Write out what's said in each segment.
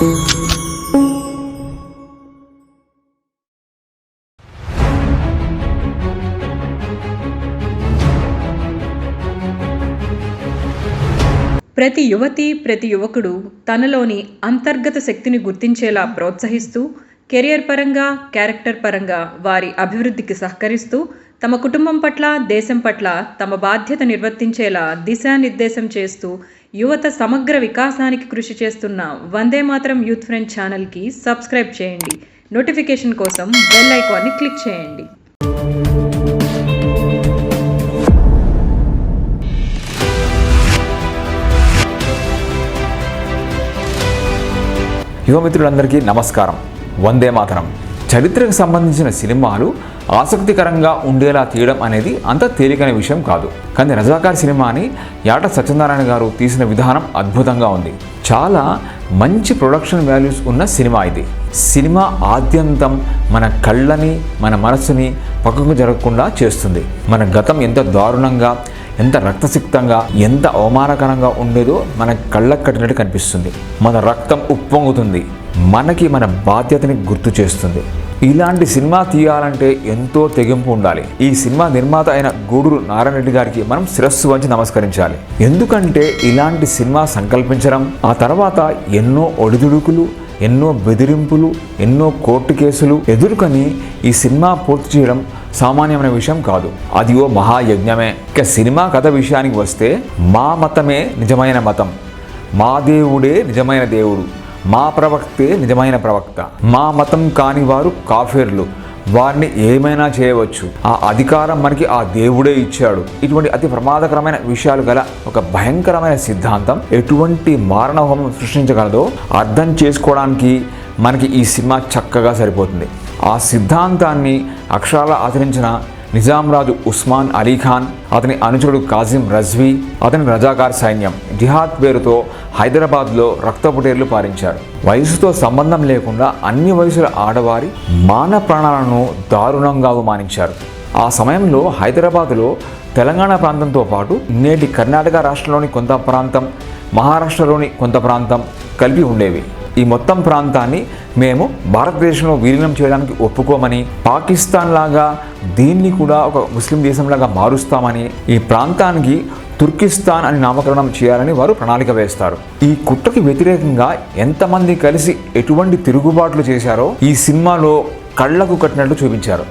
ప్రతి యువతి ప్రతి యువకుడు తనలోని అంతర్గత శక్తిని గుర్తించేలా ప్రోత్సహిస్తూ కెరియర్ పరంగా క్యారెక్టర్ పరంగా వారి అభివృద్ధికి సహకరిస్తూ తమ కుటుంబం పట్ల దేశం పట్ల తమ బాధ్యత నిర్వర్తించేలా దిశానిర్దేశం చేస్తూ యువత సమగ్ర వికాసానికి కృషి చేస్తున్న వందే మాత్రం యూత్ ఫ్రెండ్ ఛానల్కి సబ్స్క్రైబ్ చేయండి. నోటిఫికేషన్ కోసం బెల్ ఐకాన్ని క్లిక్ చేయండి. యువమిత్రులందరికీ నమస్కారం. వందే మాతరం. చరిత్రకు సంబంధించిన సినిమాలు ఆసక్తికరంగా ఉండేలా తీయడం అనేది అంత తేలికైన విషయం కాదు. కానీ రజాకార్ సినిమాని యాట సత్యనారాయణ గారు తీసిన విధానం అద్భుతంగా ఉంది. చాలా మంచి ప్రొడక్షన్ వాల్యూస్ ఉన్న సినిమా ఇది. సినిమా ఆద్యంతం మన కళ్ళని మన మనసుని పక్కకు జరగకుండా చేస్తుంది. మన గతం ఎంత దారుణంగా ఎంత రక్తసిక్తంగా ఎంత అవమానకరంగా ఉండేదో మన కళ్ళకు కట్టినట్టు కనిపిస్తుంది. మన రక్తం ఉప్పొంగుతుంది. మనకి మన బాధ్యతని గుర్తు చేస్తుంది. ఇలాంటి సినిమా తీయాలంటే ఎంతో తెగింపు ఉండాలి. ఈ సినిమా నిర్మాత అయిన గూడూరు నారాయణ రెడ్డి గారికి మనం శిరస్సు వంచి నమస్కరించాలి. ఎందుకంటే ఇలాంటి సినిమా సంకల్పించడం ఆ తర్వాత ఎన్నో ఒడిదుడుకులు ఎన్నో బెదిరింపులు ఎన్నో కోర్టు కేసులు ఎదుర్కొని ఈ సినిమా పూర్తి చేయడం సామాన్యమైన విషయం కాదు. అది ఓ మహాయజ్ఞమే. ఇక సినిమా కథ విషయానికి వస్తే మా మతమే నిజమైన మతం. మా దేవుడే నిజమైన దేవుడు. మా ప్రవక్తే నిజమైన ప్రవక్త. మా మతం కాని వారు కాఫేర్లు. వారిని ఏమైనా చేయవచ్చు. ఆ అధికారం మనకి ఆ దేవుడే ఇచ్చాడు. ఇటువంటి అతి ప్రమాదకరమైన విషయాలు గల ఒక భయంకరమైన సిద్ధాంతం ఎటువంటి మారణహోమం సృష్టించగలదో అర్థం చేసుకోవడానికి మనకి ఈ సినిమా చక్కగా సరిపోతుంది. ఆ సిద్ధాంతాన్ని అక్షరాల ఆచరించిన నిజాం రాజు ఉస్మాన్ అలీ ఖాన్ అతని అనుచరుడు కాజిం రజ్వీ అతని రజాకార్ సైన్యం జిహాద్ పేరుతో హైదరాబాద్లో రక్తపుటేర్లు పారించారు. వయసుతో సంబంధం లేకుండా అన్ని వయసుల ఆడవారి మాన ప్రాణాలను దారుణంగా అవమానించారు. ఆ సమయంలో హైదరాబాదులో తెలంగాణ ప్రాంతంతో పాటు నేటి కర్ణాటక రాష్ట్రంలోని కొంత ప్రాంతం మహారాష్ట్రలోని కొంత ప్రాంతం కలిపి ఉండేవి. ఈ మొత్తం ప్రాంతాన్ని మేము భారతదేశంలో విలీనం చేయడానికి ఒప్పుకోమని పాకిస్తాన్ లాగా దీన్ని కూడా ఒక ముస్లిం దేశంలాగా మారుస్తామని ఈ ప్రాంతానికి తుర్కిస్తాన్ అని నామకరణం చేయాలని వారు ప్రణాళిక వేస్తారు. ఈ కుట్రకి వ్యతిరేకంగా ఎంతమంది కలిసి ఎటువంటి తిరుగుబాట్లు చేశారో ఈ సినిమాలో కళ్ళకు కట్టినట్లు చూపించారు.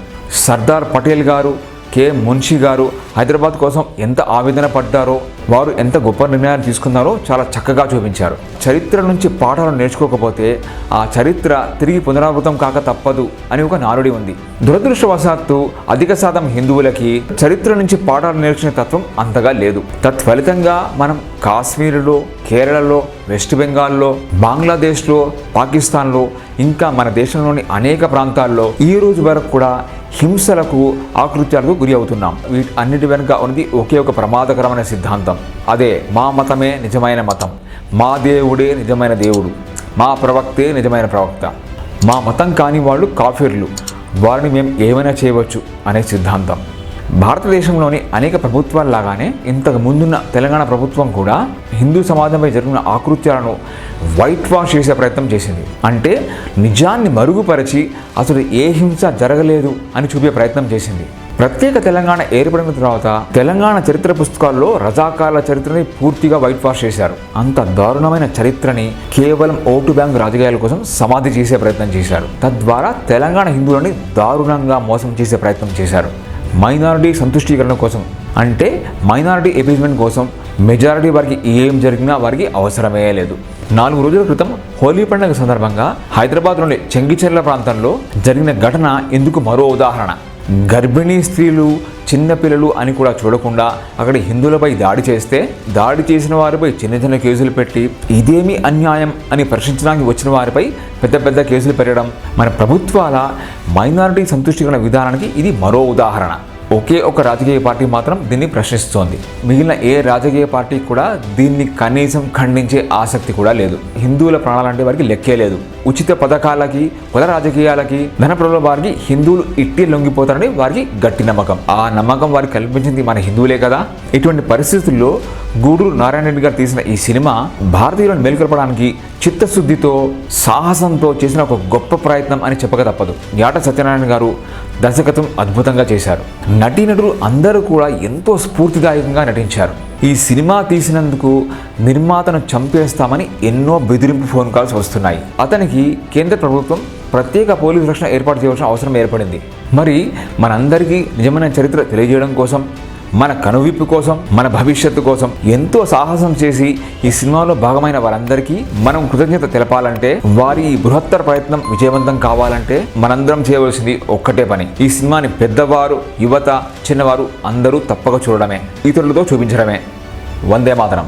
సర్దార్ పటేల్ గారు కె మున్షి గారు హైదరాబాద్ కోసం ఎంత ఆవేదన పడ్డారో వారు ఎంత గొప్ప నిర్ణయాన్ని తీసుకున్నారో చాలా చక్కగా చూపించారు. చరిత్ర నుంచి పాఠాలు నేర్చుకోకపోతే ఆ చరిత్ర తిరిగి పునరావృతం కాక తప్పదు అని ఒక నారుడి ఉంది. దురదృష్టవశాత్తు అధిక శాతం హిందువులకి చరిత్ర నుంచి పాఠాలు నేర్చుకునే తత్వం అంతగా లేదు. తత్ఫలితంగా మనం కాశ్మీరులో కేరళలో వెస్ట్ బెంగాల్లో బంగ్లాదేశ్లో పాకిస్తాన్లో ఇంకా మన దేశంలోని అనేక ప్రాంతాల్లో ఈ రోజు వరకు కూడా హింసలకు ఆకృత్యాలకు గురి అవుతున్నాం. వీటి అన్నిటి వెనుక ఉన్నది ఒకే ఒక ప్రమాదకరమైన సిద్ధాంతం. అదే మా మతమే నిజమైన మతం. మా దేవుడే నిజమైన దేవుడు. మా ప్రవక్తే నిజమైన ప్రవక్త. మా మతం కాని వాళ్ళు కాఫీర్లు. వారిని మేము ఏమైనా చేయవచ్చు అనే సిద్ధాంతం. భారతదేశంలోని అనేక ప్రభుత్వాలు లాగానే ఇంతకు ముందున్న తెలంగాణ ప్రభుత్వం కూడా హిందూ సమాజంపై జరిగిన ఆకృత్యాలను వైట్ వాష్ చేసే ప్రయత్నం చేసింది. అంటే నిజాన్ని మరుగుపరిచి అసలు ఏ హింస జరగలేదు అని చూపే ప్రయత్నం చేసింది. ప్రత్యేక తెలంగాణ ఏర్పడిన తర్వాత తెలంగాణ చరిత్ర పుస్తకాల్లో రజాకార్ల చరిత్రని పూర్తిగా వైట్ వాష్ చేశారు. అంత దారుణమైన చరిత్రని కేవలం ఓటు బ్యాంక్ రాజకీయాల కోసం సమాధి చేసే ప్రయత్నం చేశారు. తద్వారా తెలంగాణ హిందువులని దారుణంగా మోసం చేసే ప్రయత్నం చేశారు. మైనారిటీ సంతుష్టీకరణ కోసం అంటే మైనారిటీ ఎపీజ్మెంట్ కోసం మెజారిటీ వారికి ఏం జరిగినా వారికి అవసరమే లేదు. నాలుగు రోజుల క్రితం హోలీ పండుగ సందర్భంగా హైదరాబాద్లోని చెంగిచెర్ల ప్రాంతంలో జరిగిన ఘటన ఇందుకు మరో ఉదాహరణ. గర్భిణీ స్త్రీలు చిన్నపిల్లలు అని కూడా చూడకుండా అక్కడ హిందువులపై దాడి చేస్తే దాడి చేసిన వారిపై చిన్న చిన్న కేసులు పెట్టి ఇదేమి అన్యాయం అని ప్రశ్నించడానికి వచ్చిన వారిపై పెద్ద పెద్ద కేసులు పెట్టడం మన ప్రభుత్వాల మైనారిటీ సంతుష్టీకరణ విధానానికి ఇది మరో ఉదాహరణ. ఒకే ఒక రాజకీయ పార్టీ మాత్రం దీన్ని ప్రశ్నిస్తోంది. మిగిలిన ఏ రాజకీయ పార్టీ కూడా దీన్ని కనీసం ఖండించే ఆసక్తి కూడా లేదు. హిందువుల ప్రాణాలంటే వారికి లెక్కే లేదు. ఉచిత పథకాలకి కుల రాజకీయాలకి ధన వారికి హిందువులు ఇట్టి లొంగిపోతారని వారికి గట్టి నమ్మకం. ఆ నమ్మకం వారికి కల్పించింది మన హిందువులే కదా. ఇటువంటి పరిస్థితుల్లో గూడూరు నారాయణ రెడ్డి గారు తీసిన ఈ సినిమా భారతీయులను మేల్కొల్పడానికి చిత్తశుద్ధితో సాహసంతో చేసిన ఒక గొప్ప ప్రయత్నం అని చెప్పక తప్పదు. యాట సత్యనారాయణ గారు దర్శకత్వం అద్భుతంగా చేశారు. నటీనటులు అందరూ కూడా ఎంతో స్ఫూర్తిదాయకంగా నటించారు. ఈ సినిమా తీసినందుకు నిర్మాతను చంపేస్తామని ఎన్నో బెదిరింపు ఫోన్ కాల్స్ వస్తున్నాయి. అతనికి కేంద్ర ప్రభుత్వం ప్రత్యేక పోలీసు రక్షణ ఏర్పాటు చేయవలసిన అవసరం ఏర్పడింది. మరి మనందరికీ నిజమైన చరిత్ర తెలియజేయడం కోసం మన కనువిప్పు కోసం మన భవిష్యత్తు కోసం ఎంతో సాహసం చేసి ఈ సినిమాలో భాగమైన వారందరికీ మనం కృతజ్ఞత తెలపాలంటే వారి బృహత్తర ప్రయత్నం విజయవంతం కావాలంటే మనందరం చేయవలసింది ఒక్కటే పని. ఈ సినిమాని పెద్దవారు యువత చిన్నవారు అందరూ తప్పక చూడడమే ఇతరులతో చూపించడమే. వందే మాతరం.